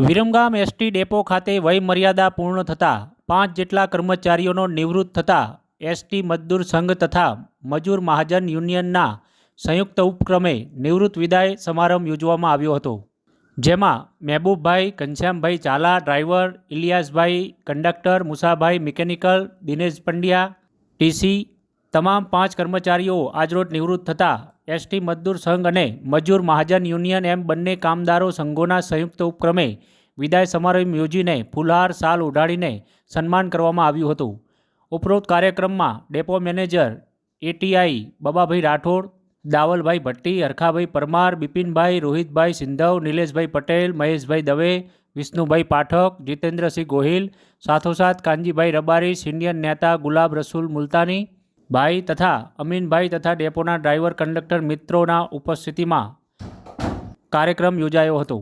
Viramgam ST depot ખાતે વય મર્યાદા પૂર્ણ થતાં પાંચ જેટલા કર્મચારીઓનો નિવૃત્ત થતાં એસટી મજદૂર સંઘ તથા મજૂર મહાજન યુનિયનના સંયુક્ત ઉપક્રમે નિવૃત્ત વિદાય સમારંભ યોજવામાં આવ્યો હતો. જેમાં Mehboobbhai, Ghanshyambhai Chala driver, Iliyasbhai, conductor, Musabhai, mechanical, Dinesh Pandya TC તમામ પાંચ કર્મચારીઓ આજરોજ નિવૃત્ત થતાં એસટી મજદૂર સંઘ અને મજૂર મહાજન યુનિયન એમ બંને કામદારો સંઘોના સંયુક્ત ઉપક્રમે વિદાય સમારોહ યોજીને ફુલહાર સાલ ઉઢાડીને સન્માન કરવામાં આવ્યું હતું. ઉપરોક્ત કાર્યક્રમમાં depot manager ATI Babbabhai Rathod, Davalbhai Bhatti, Harkhabhai Parmar, Bipinbhai, Rohitbhai Sindhav, Nileshbhai Patel, Maheshbhai Dave, Vishnubhai Pathak, Jitendrasinh Gohil, સાથોસાથ કાનજીભાઈ રબારી, સિનિયર નેતા ગુલાબ રસુલ મુલતાની ભાઈ તથા અમીનભાઈ તથા ડેપોના ડ્રાઈવર કંડક્ટર મિત્રોના ઉપસ્થિતિમાં કાર્યક્રમ યોજાયો હતો.